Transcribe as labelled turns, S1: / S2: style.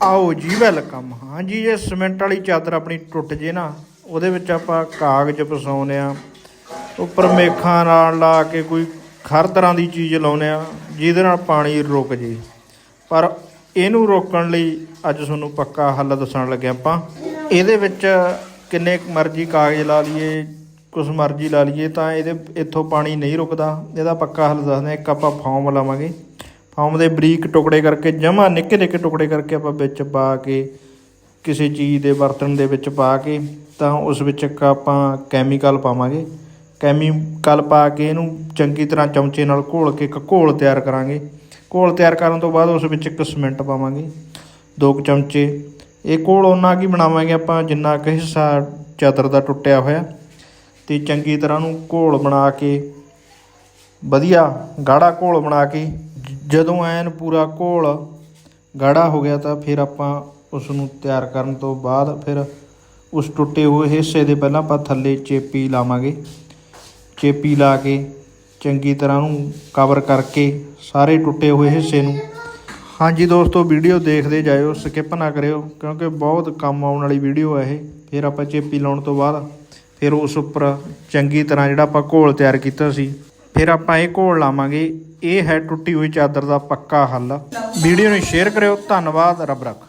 S1: ਆਓ ਜੀ ਵੈਲਕਮ ਹਾਂਜੀ ਇਹ ਸੀਮੈਂਟ ਵਾਲੀ ਚਾਦਰ ਆਪਣੀ ਟੁੱਟ ਜੇ ਨਾ, ਉਹਦੇ ਵਿੱਚ ਆਪਾਂ ਕਾਗਜ਼ ਫਸਾਉਂਦੇ ਆ ਉੱਪਰ ਮੇਖਾਂ ਨਾਲ ਲਾ ਕੇ ਕੋਈ ਹਰ ਤਰ੍ਹਾਂ ਦੀ ਚੀਜ਼ ਲਾਉਂਦੇ ਆ ਜਿਹਦੇ ਨਾਲ ਪਾਣੀ ਰੁਕ ਜੇ। ਪਰ ਇਹਨੂੰ ਰੋਕਣ ਲਈ ਅੱਜ ਤੁਹਾਨੂੰ ਪੱਕਾ ਹੱਲ ਦੱਸਣ ਲੱਗੇ ਆਪਾਂ। ਇਹਦੇ ਵਿੱਚ ਕਿੰਨੇ ਮਰਜ਼ੀ ਕਾਗਜ਼ ਲਾ ਲਈਏ, ਕੁਛ ਮਰਜ਼ੀ ਲਾ ਲਈਏ, ਤਾਂ ਇਹਦੇ, ਇੱਥੋਂ ਪਾਣੀ ਨਹੀਂ ਰੁਕਦਾ। ਇਹਦਾ ਪੱਕਾ ਹੱਲ ਦੱਸਦੇ ਹਾਂ, ਇੱਕ ਆਪਾਂ ਫੋਮ ਲਾਵਾਂਗੇ। ਫੋਮ ਦੇ ਬਰੀਕ ਟੁਕੜੇ ਕਰਕੇ ਜਮਾ ਨਿੱਕੇ ਨਿੱਕੇ ਟੁਕੜੇ ਕਰਕੇ ਆਪਾਂ ਵਿੱਚ ਪਾ ਕੇ, ਕਿਸੇ ਚੀਜ਼ ਦੇ ਬਰਤਨ ਦੇ ਵਿੱਚ ਪਾ ਕੇ, ਤਾਂ ਉਸ ਵਿੱਚ ਇੱਕ ਆਪਾਂ ਕੈਮੀਕਲ ਪਾਵਾਂਗੇ। ਕੈਮੀਕਲ ਪਾ ਕੇ ਇਹਨੂੰ ਚੰਗੀ ਤਰ੍ਹਾਂ ਚਮਚੇ ਨਾਲ ਘੋਲ ਕੇ ਇੱਕ ਘੋਲ ਤਿਆਰ ਕਰਾਂਗੇ। ਘੋਲ ਤਿਆਰ ਕਰਨ ਤੋਂ ਬਾਅਦ ਉਸ ਵਿੱਚ ਇੱਕ ਸੀਮੈਂਟ ਪਾਵਾਂਗੇ, ਦੋ ਕੁ ਚਮਚੇ। ਇਹ ਘੋਲ ਉਹਨਾਂ ਕੀ ਬਣਾਵਾਂਗੇ ਆਪਾਂ, ਜਿੰਨਾ ਕੁ ਹਿੱਸਾ ਚਾਦਰ ਦਾ ਟੁੱਟਿਆ ਹੋਇਆ। ਤੇ ਚੰਗੀ ਤਰ੍ਹਾਂ ਨੂੰ ਘੋਲ ਬਣਾ ਕੇ, ਵਧੀਆ ਗਾੜਾ ਘੋਲ ਬਣਾ ਕੇ ਜਦੋਂ ਐਨ ਪੂਰਾ ਘੋਲ ਗਾੜਾ ਹੋ ਗਿਆ ਤਾਂ ਫਿਰ ਆਪਾਂ ਉਸ ਨੂੰ ਤਿਆਰ ਕਰਨ ਤੋਂ ਬਾਅਦ ਫਿਰ ਉਸ ਟੁੱਟੇ ਹੋਏ ਹਿੱਸੇ ਦੇ ਪਹਿਲਾਂ ਆਪਾਂ ਥੱਲੇ ਚੇਪੀ ਲਾਵਾਂਗੇ। ਚੇਪੀ ਲਾ ਕੇ ਚੰਗੀ ਤਰ੍ਹਾਂ ਨੂੰ ਕਵਰ ਕਰਕੇ ਸਾਰੇ ਟੁੱਟੇ ਹੋਏ ਹਿੱਸੇ ਨੂੰ। ਹਾਂਜੀ ਦੋਸਤੋ ਵੀਡੀਓ ਦੇਖਦੇ ਜਾਇਓ ਸਕਿਪ ਨਾ ਕਰਿਓ, ਕਿਉਂਕਿ ਬਹੁਤ ਕੰਮ ਆਉਣ ਵਾਲੀ ਵੀਡੀਓ ਹੈ ਇਹ। ਫਿਰ ਆਪਾਂ ਚੇਪੀ ਲਾਉਣ ਤੋਂ ਬਾਅਦ ਫਿਰ ਉਸ ਉੱਪਰ ਚੰਗੀ ਤਰ੍ਹਾਂ ਜਿਹੜਾ ਆਪਾਂ ਘੋਲ ਤਿਆਰ ਕੀਤਾ ਸੀ ਫਿਰ ਆਪਾਂ ਇਹ ਘੋਲ ਲਾਵਾਂਗੇ। ਇਹ ਹੈ ਟੁੱਟੀ ਹੋਈ ਚਾਦਰ ਦਾ ਪੱਕਾ ਹੱਲ। ਵੀਡੀਓ ਨੂੰ ਸ਼ੇਅਰ ਕਰਿਓ। ਧੰਨਵਾਦ। ਰੱਬ ਰੱਖ।